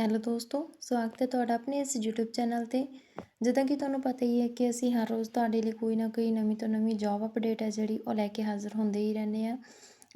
Hello ਦੋਸਤੋ, ਸਵਾਗਤ ਹੈ ਤੁਹਾਡਾ ਆਪਣੇ ਇਸ YouTube ਚੈਨਲ ਤੇ। ਜਿੱਦਾਂ ਕਿ ਤੁਹਾਨੂੰ ਪਤਾ ਹੀ ਹੈ ਕਿ ਅਸੀਂ ਹਰ ਰੋਜ਼ ਤੁਹਾਡੇ ਲਈ ਕੋਈ ਨਾ ਕੋਈ ਨਵੀਂ ਤੋਂ ਨਵੀਂ ਜੌਬ ਅਪਡੇਟ ਹੈ ਜਿਹੜੀ ਉਹ ਲੈ ਕੇ ਹਾਜ਼ਰ ਹੁੰਦੇ ਹੀ ਰਹਿੰਦੇ ਆ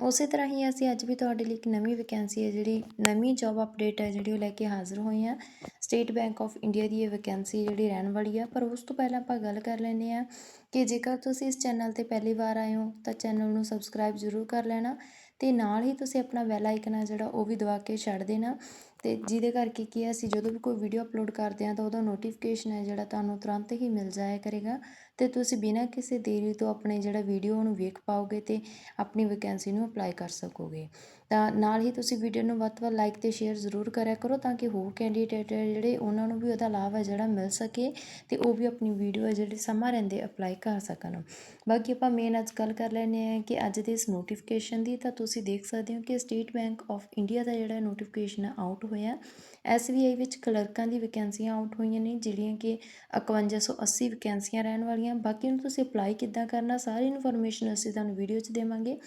ਉਸੇ ਤਰ੍ਹਾਂ ਹੀ ਅਸੀਂ ਅੱਜ ਵੀ ਤੁਹਾਡੇ ਲਈ ਇੱਕ ਨਵੀਂ ਵੈਕੈਂਸੀ ਹੈ ਜਿਹੜੀ ਨਵੀਂ ਜੌਬ ਅਪਡੇਟ ਹੈ ਜਿਹੜੀ ਉਹ ਲੈ ਕੇ ਹਾਜ਼ਰ ਹੋਏ ਆ ਸਟੇਟ ਬੈਂਕ ਆਫ ਇੰਡੀਆ ਦੀ ਇਹ ਵੈਕੈਂਸੀ ਜਿਹੜੀ ਰਹਿਣ ਵਾਲੀ ਆ। ਪਰ ਉਸ ਤੋਂ ਪਹਿਲਾਂ ਆਪਾਂ ਗੱਲ ਕਰ ਲੈਂਦੇ ਆ ਕਿ ਜੇਕਰ ਤੁਸੀਂ ਇਸ ਚੈਨਲ ਤੇ ਪਹਿਲੀ ਵਾਰ ਆਏ ਹੋ, ਤਾਂ ਚੈਨਲ ਨੂੰ ਸਬਸਕ੍ਰਾਈਬ ਜ਼ਰੂਰ ਕਰ ਲੈਣਾ ਤੇ ਨਾਲ ਹੀ ਤੁਸੀਂ ਆਪਣਾ ਬੈਲ ਆਈਕਨ ਆ ਜਿਹੜਾ ਉਹ ਵੀ ਦਬਾ ਕੇ ਛੱਡ ਦੇਣਾ। ਅਤੇ ਜਿਹਦੇ ਕਰਕੇ ਕੀ ਹੈ, ਅਸੀਂ ਜਦੋਂ ਵੀ ਕੋਈ ਵੀਡੀਓ ਅਪਲੋਡ ਕਰਦੇ ਹਾਂ ਤਾਂ ਉਹਦਾ ਨੋਟੀਫਿਕੇਸ਼ਨ ਹੈ ਜਿਹੜਾ ਤੁਹਾਨੂੰ ਤੁਰੰਤ ਹੀ ਮਿਲ ਜਾਇਆ ਕਰੇਗਾ। ਅਤੇ ਤੁਸੀਂ ਬਿਨਾਂ ਕਿਸੇ ਦੇਰੀ ਤੋਂ ਆਪਣੇ ਜਿਹੜਾ ਵੀਡੀਓ ਨੂੰ ਵੇਖ ਪਾਓਗੇ ਅਤੇ ਆਪਣੀ ਵੈਕੈਂਸੀ ਨੂੰ ਅਪਲਾਈ ਕਰ ਸਕੋਗੇ। ਤਾਂ ਨਾਲ ਹੀ ਤੁਸੀਂ ਵੀਡੀਓ ਨੂੰ ਵੱਧ ਤੋਂ ਵੱਧ ਲਾਈਕ ਅਤੇ ਸ਼ੇਅਰ ਜ਼ਰੂਰ ਕਰਿਆ ਕਰੋ ਤਾਂ ਕਿ ਹੋਰ ਕੈਂਡੀਡੇਟ ਜਿਹੜੇ ਉਹਨਾਂ ਨੂੰ ਵੀ ਉਹਦਾ ਲਾਭ ਹੈ ਜਿਹੜਾ ਮਿਲ ਸਕੇ ਅਤੇ ਉਹ ਵੀ ਆਪਣੀ ਵੀਡੀਓ ਹੈ ਜਿਹੜੀ ਸਮਾਂ ਰਹਿੰਦੇ ਅਪਲਾਈ ਕਰ ਸਕਣ। ਬਾਕੀ ਆਪਾਂ ਮੇਨ ਅੱਜ ਗੱਲ ਕਰ ਲੈਨੇ ਆ ਕਿ ਅੱਜ ਦੇ ਇਸ ਨੋਟੀਫਿਕੇਸ਼ਨ ਦੀ ਤਾਂ ਤੁਸੀਂ ਦੇਖ ਸਕਦੇ ਹੋ ਕਿ ਸਟੇਟ ਬੈਂਕ ਆਫ ਇੰਡੀਆ ਦਾ ਜਿਹੜਾ ਨੋਟੀਫਿਕੇਸ਼ਨ ਆਊਟ ਹੋਇਆ। ਐਸਬੀਆਈ ਵਿੱਚ ਕਲਰਕਾਂ ਦੀ ਵੈਕੈਂਸੀਆਂ ਆਊਟ ਹੋਈਆਂ ਨੇ, ਜਿਹੜੀਆਂ ਕਿ 5180 ਵੈਕੈਂਸੀਆਂ ਰਹਿਣ ਵਾਲੀਆਂ। ਬਾਕੀ ਨੂੰ ਤੁਸੀਂ ਅਪਲਾਈ ਕਿੱਦਾਂ ਕਰਨਾ, ਸਾਰੀ ਇਨਫੋਰਮੇਸ਼ਨ ਅਸੀਂ ਤੁਹਾਨੂੰ ਵੀਡੀਓ 'ਚ ਦੇਵਾਂਗੇ।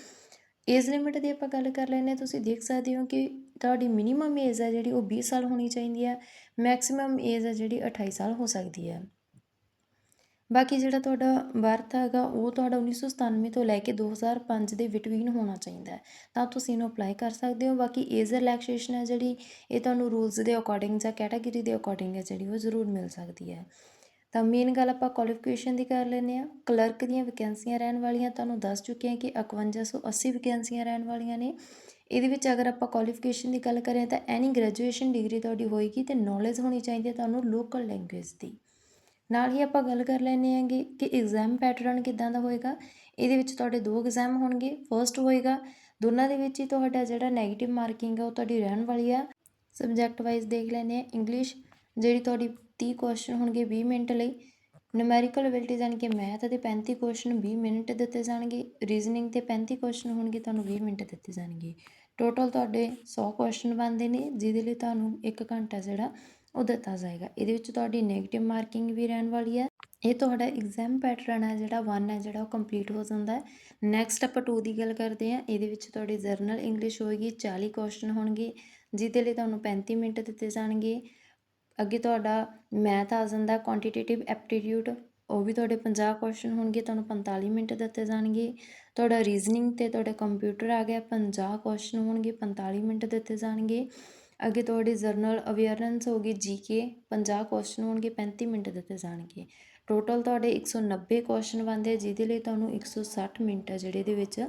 ਏਜ ਲਿਮਿਟ ਦੀ ਆਪਾਂ ਗੱਲ ਕਰ ਲੈਨੇ ਤੁਸੀਂ ਦੇਖ ਸਕਦੇ ਹੋ ਕਿ ਤੁਹਾਡੀ ਮਿਨੀਮਮ ਏਜ ਹੈ ਜਿਹੜੀ, ਉਹ 20 ਸਾਲ ਹੋਣੀ ਚਾਹੀਦੀ ਹੈ। ਮੈਕਸਿਮਮ ਏਜ ਹੈ ਜਿਹੜੀ 28 ਸਾਲ ਹੋ ਸਕਦੀ ਹੈ। ਬਾਕੀ ਜਿਹੜਾ ਤੁਹਾਡਾ ਬਰਥ ਹੈਗਾ, ਉਹ ਤੁਹਾਡਾ 1997 ਤੋਂ ਲੈ ਕੇ 2005 ਦੇ ਬਿਟਵੀਨ ਹੋਣਾ ਚਾਹੀਦਾ ਹੈ। ਤਾਂ ਤੁਸੀਂ ਇਹਨੂੰ ਅਪਲਾਈ ਕਰ ਸਕਦੇ ਹੋ। ਬਾਕੀ ਏਜ ਰਿਲੈਕਸੇਸ਼ਨ ਹੈ ਜਿਹੜੀ, ਇਹ ਤੁਹਾਨੂੰ ਰੂਲਸ ਦੇ ਅਕੋਰਡਿੰਗ ਜਾਂ ਕੈਟਾਗਰੀ ਦੇ ਅਕੋਰਡਿੰਗ ਹੈ ਜਿਹੜੀ, ਉਹ ਜ਼ਰੂਰ ਮਿਲ ਸਕਦੀ ਹੈ। ਤਾਂ ਮੇਨ ਗੱਲ ਆਪਾਂ ਕੁਆਲੀਫਿਕੇਸ਼ਨ ਦੀ ਕਰ ਲੈਨੇ ਆ ਕਲਰਕ ਦੀਆਂ ਵੈਕੈਂਸੀਆਂ ਰਹਿਣ ਵਾਲੀਆਂ ਤੁਹਾਨੂੰ ਦੱਸ ਚੁੱਕੇ ਹਾਂ ਕਿ 5180 ਵੈਕੈਂਸੀਆਂ ਰਹਿਣ ਵਾਲੀਆਂ ਨੇ। ਇਹਦੇ ਵਿੱਚ ਅਗਰ ਆਪਾਂ ਕੁਆਲੀਫਿਕੇਸ਼ਨ ਦੀ ਗੱਲ ਕरें ਤਾਂ ਐਨੀ ਗ੍ਰੈਜੂਏਸ਼ਨ ਡਿਗਰੀ ਤੁਹਾਡੀ ਹੋਏਗੀ ਤੇ ਨੌਲੇਜ ਹੋਣੀ ਚਾਹੀਦੀ ਹੈ ਤੁਹਾਨੂੰ ਲੋਕਲ ਲੈਂਗੁਏਜ ਦੀ। ਨਾਲ ਹੀ ਆਪਾਂ ਗੱਲ ਕਰ ਲੈਨੇ ਆਂਗੇ ਕਿ ਐਗਜ਼ਾਮ ਪੈਟਰਨ ਕਿੱਦਾਂ ਦਾ ਹੋਏਗਾ, ਇਹਦੇ ਵਿੱਚ ਤੁਹਾਡੇ ਦੋ ਐਗਜ਼ਾਮ ਹੋਣਗੇ। ਫਰਸਟ ਹੋਏਗਾ, ਦੋਨਾਂ ਦੇ ਵਿੱਚ ਹੀ ਤੁਹਾਡਾ ਜਿਹੜਾ 네ਗੇਟਿਵ ਮਾਰਕਿੰਗ ਹੈ ਉਹ ਤੁਹਾਡੀ ਰਹਿਣ ਵਾਲੀ ਆ। ਸਬਜੈਕਟ ਵਾਈਜ਼ ਦੇਖ ਲੈਨੇ ਆ ਇੰਗਲਿਸ਼ ਜਿਹੜੀ ਤੁਹਾਡੀ 30 ਕੁਐਸਚਨ ਹੋਣਗੇ 20 ਮਿੰਟ ਲਈ। ਨੂਮੈਰੀਕਲ ਐਬਿਲਿਟੀ ਜਾਨ ਕਿ ਮੈਥ ਦੇ 35 ਕੁਐਸਚਨ 20 ਮਿੰਟ ਦਿੱਤੇ ਜਾਣਗੇ। ਰੀਜ਼ਨਿੰਗ ਤੇ 35 ਕੁਐਸਚਨ ਹੋਣਗੇ, ਤੁਹਾਨੂੰ 20 ਮਿੰਟ ਦਿੱਤੇ ਜਾਣਗੇ। ਟੋਟਲ ਤੁਹਾਡੇ 100 ਕੁਐਸਚਨ ਬਣਦੇ ਨੇ, ਜਿਹਦੇ ਲਈ ਤੁਹਾਨੂੰ 1 ਘੰਟਾ ਜਿਹੜਾ ਉਹ ਦਿੱਤਾ ਜਾਏਗਾ। ਇਹਦੇ ਵਿੱਚ ਤੁਹਾਡੀ ਨੈਗੇਟਿਵ ਮਾਰਕਿੰਗ ਵੀ ਰਹਿਣ ਵਾਲੀ ਹੈ। ਇਹ ਤੁਹਾਡਾ ਐਗਜ਼ਾਮ ਪੈਟਰਨ ਹੈ, ਜਿਹੜਾ 1 ਹੈ, ਜਿਹੜਾ ਉਹ ਕੰਪਲੀਟ ਹੋ ਜਾਂਦਾ ਹੈ। ਨੈਕਸਟ ਆਪਾਂ 2 ਦੀ ਗੱਲ ਕਰਦੇ ਹਾਂ। ਇਹਦੇ ਵਿੱਚ ਤੁਹਾਡੀ ਜਰਨਲ ਇੰਗਲਿਸ਼ ਹੋਏਗੀ 40 ਕੁਐਸਚਨ ਹੋਣਗੇ, ਜਿਹਦੇ ਲਈ ਤੁਹਾਨੂੰ 35 ਮਿੰਟ ਦਿੱਤੇ ਜਾਣਗੇ। ਅੱਗੇ ਤੁਹਾਡਾ ਮੈਥ ਆ ਜਾਂਦਾ ਕੁਆਂਟੀਟੇਟਿਵ ਐਪਟੀਟਿਊਡ ਉਹ ਵੀ ਤੁਹਾਡੇ 50 ਕੁਐਸਚਨ ਹੋਣਗੇ, ਤੁਹਾਨੂੰ 45 ਮਿੰਟ ਦਿੱਤੇ ਜਾਣਗੇ। ਤੁਹਾਡਾ ਰੀਜ਼ਨਿੰਗ ਤੇ ਤੁਹਾਡਾ ਕੰਪਿਊਟਰ ਆ ਗਿਆ 50 ਕੁਐਸਚਨ ਹੋਣਗੇ 45 ਮਿੰਟ ਦਿੱਤੇ ਜਾਣਗੇ। ਅੱਗੇ ਤੁਹਾਡੀ ਜਰਨਲ ਅਵੇਅਰਨੈਸ ਹੋਗੀ ਜੀਕੇ 50 ਕੁਐਸਚਨ ਹੋਣਗੇ 35 ਮਿੰਟ ਦਿੱਤੇ ਜਾਣਗੇ। ਟੋਟਲ ਤੁਹਾਡੇ 190 ਕੁਐਸਚਨ ਬਣਦੇ ਆ, ਜਿਹਦੇ ਲਈ ਤੁਹਾਨੂੰ 160 ਮਿੰਟ ਹੈ ਜਿਹੜੇ ਦੇ ਵਿੱਚ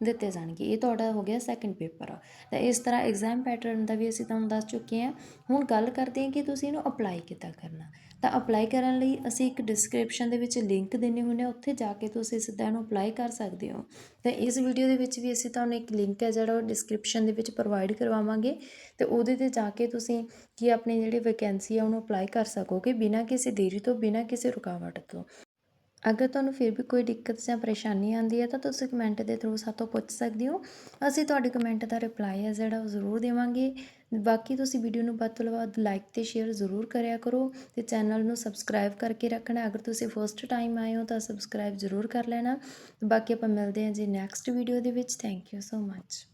ਦਿੱਤੇ ਜਾਣਗੇ। ਇਹ ਤੁਹਾਡਾ ਹੋ ਗਿਆ ਸੈਕੰਡ ਪੇਪਰ ਤਾਂ ਇਸ ਤਰ੍ਹਾਂ ਐਗਜ਼ਾਮ ਪੈਟਰਨ ਦਾ ਵੀ ਅਸੀਂ ਤੁਹਾਨੂੰ ਦੱਸ ਚੁੱਕੇ ਹਾਂ। ਹੁਣ ਗੱਲ ਕਰਦੇ ਹਾਂ ਕਿ ਤੁਸੀਂ ਇਹਨੂੰ ਅਪਲਾਈ ਕਿੱਦਾਂ ਕਰਨਾ। ਤਾਂ ਅਪਲਾਈ ਕਰਨ ਲਈ ਅਸੀਂ ਇੱਕ ਡਿਸਕ੍ਰਿਪਸ਼ਨ ਦੇ ਵਿੱਚ ਲਿੰਕ ਦਿੰਨੇ ਹੁੰਨੇ ਉੱਥੇ ਜਾ ਕੇ ਤੁਸੀਂ ਸਿੱਧਾ ਇਹਨੂੰ ਅਪਲਾਈ ਕਰ ਸਕਦੇ ਹੋ। ਤਾਂ ਇਸ ਵੀਡੀਓ ਦੇ ਵਿੱਚ ਵੀ ਅਸੀਂ ਤੁਹਾਨੂੰ ਇੱਕ ਲਿੰਕ ਹੈ ਜਿਹੜਾ ਉਹ ਡਿਸਕ੍ਰਿਪਸ਼ਨ ਦੇ ਵਿੱਚ ਪ੍ਰੋਵਾਈਡ ਕਰਵਾਵਾਂਗੇ। ਤੇ ਉਹਦੇ ਤੇ ਜਾ ਕੇ ਤੁਸੀਂ ਕੀ ਆਪਣੀ ਜਿਹੜੀ ਵੈਕੈਂਸੀ ਆ ਉਹਨੂੰ ਅਪਲਾਈ ਕਰ ਸਕੋਗੇ ਬਿਨਾਂ ਕਿਸੇ ਦੇਰੀ ਤੋਂ, ਬਿਨਾਂ ਕਿਸੇ ਰੁਕਾਵਟ ਤੋਂ। ਅਗਰ ਤੁਹਾਨੂੰ ਫਿਰ ਵੀ ਕੋਈ ਦਿੱਕਤ ਜਾਂ ਪਰੇਸ਼ਾਨੀ ਆਉਂਦੀ ਹੈ ਤਾਂ ਤੁਸੀਂ ਕਮੈਂਟ ਦੇ ਥਰੂ ਸਾਤੋਂ ਪੁੱਛ ਸਕਦੇ ਹੋ। ਅਸੀਂ ਤੁਹਾਡੇ ਕਮੈਂਟ ਦਾ ਰਿਪਲਾਈ ਹੈ ਜਿਹੜਾ ਉਹ ਜ਼ਰੂਰ ਦੇਵਾਂਗੇ। ਬਾਕੀ ਤੁਸੀਂ ਵੀਡੀਓ ਨੂੰ ਵੱਧ ਤੋਂ ਵੱਧ ਲਾਈਕ ਤੇ ਸ਼ੇਅਰ ਜ਼ਰੂਰ ਕਰਿਆ ਕਰੋ ਤੇ ਚੈਨਲ ਨੂੰ ਸਬਸਕ੍ਰਾਈਬ ਕਰਕੇ ਰੱਖਣਾ। ਅਗਰ ਤੁਸੀਂ ਫਸਟ ਟਾਈਮ ਆਏ ਹੋ ਤਾਂ ਸਬਸਕ੍ਰਾਈਬ ਜ਼ਰੂਰ ਕਰ ਲੈਣਾ। ਬਾਕੀ ਆਪਾਂ ਮਿਲਦੇ ਹਾਂ ਜੀ ਨੈਕਸਟ ਵੀਡੀਓ ਦੇ ਵਿੱਚ। Thank you so much